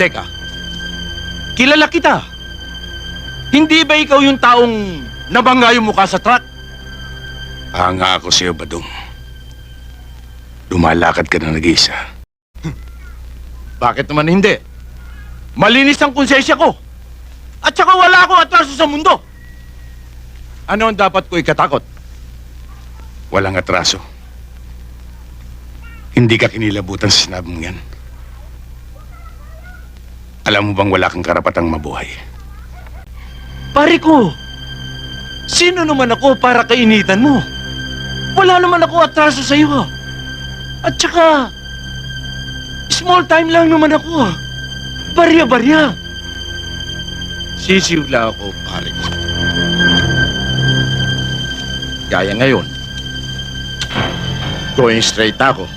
Teka, kilala kita. Hindi ba ikaw yung taong nabangga yung mukha sa truck? Hanga ako sa'yo, Badong. Lumalakad ka na nag-isa. Bakit naman hindi? Malinis ang konsensya ko. At saka wala akong atraso sa mundo. Ano ang dapat ko ikatakot? Walang atraso. Hindi ka kinilabutan sa sinabi mong yan. Alam mo bang wala kang karapatang mabuhay? Pare ko, sino naman ako para kainitan mo? Wala naman ako atraso sa iyo. At saka, small time lang naman ako. ah. Barya-barya. Sisiwla ako, pare ko. Gaya ngayon, going straight ako.